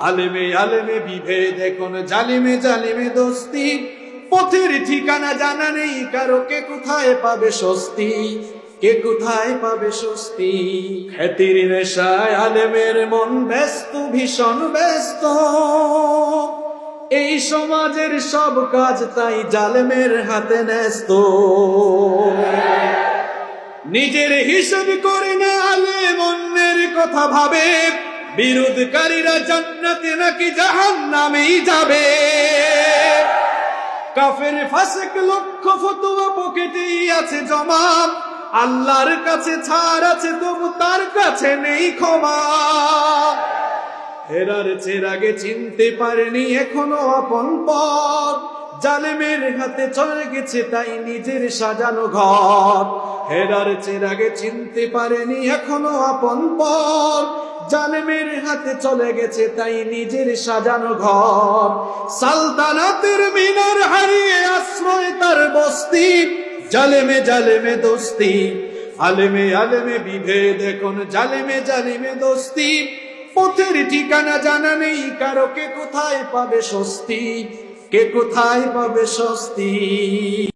আলেমে আলেমে বিভেদ, এখন জালিমে জালিমে দোস্তি। পথের ঠিকানা জানা নেই, কারও কে কোথায় পাবে স্বস্তি? কে কোথায় পাবে স্বস্তি? খ্যাতির নেশায় আলেমের মন ব্যস্ত, ভীষণ ব্যস্ত। এই সমাজের সব কাজ তাই জালেমের হাতে ন্যস্ত। নিজের হিসেব করে না আলেম অন্যের কথা ভাবে। বিরোধকারীরা জান্নাতে নাকি জাহান নামেই যাবে? কাফের ফাসেক লক্ষ ফতোয়া পকেটেই আছে জমা আল্লাহর কাছে ছাড় আছে, তবু তার কাছে নেই ক্ষমা। হেরার চেরাগে চিনতে পারেনি, এখনও আপন পর জালেমের হাতে চলে গেছে, তাই নিজের সাজানো ঘর। হেরার চেরাগে চিনতে পারেনি এখনও আপন পর। জালেমের হাতে চলে গেছে তাই নিজের সাজানো ঘর। সালতানাতের মিনার হারিয়ে আশ্রয় তার বস্তি। জালেমে জালেমে দোস্তি, আলেমে আলেমে বিভেদ এখন। জালেমে জালেমে দোস্তি, পথের ঠিকানা জানা নেই, কারও কে কোথায় পাবে স্বস্তি? কে কোথায় পাবে স্বস্তি?